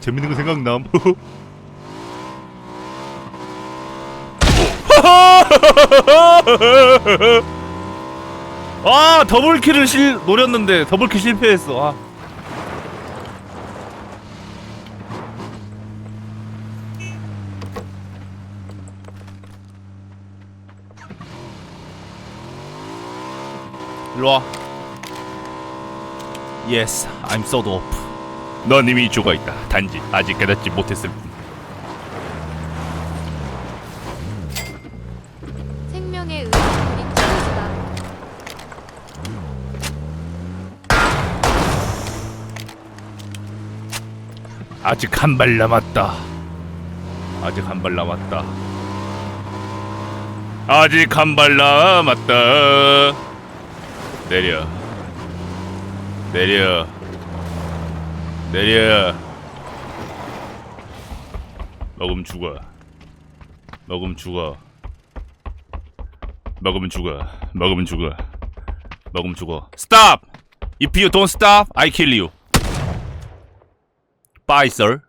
재밌는 거 생각남. 아 더블킬을 실 노렸는데 더블킬 실패했어. 아. 일로 와. Yes, I'm so dope. 넌 이미 죽어 있다. 단지 아직 깨닫지 못했을 뿐. 생명의 우린 친구다. 아직 한 발 남았다. 아직 한 발 남았다. 아직 한 발 남았다. 내려. 내려. 내려. 먹으면 죽어. 먹으면 죽어. 먹으면 죽어. 먹으면 죽어. 먹으면 죽어. Stop! If you don't stop, I kill you. Sir.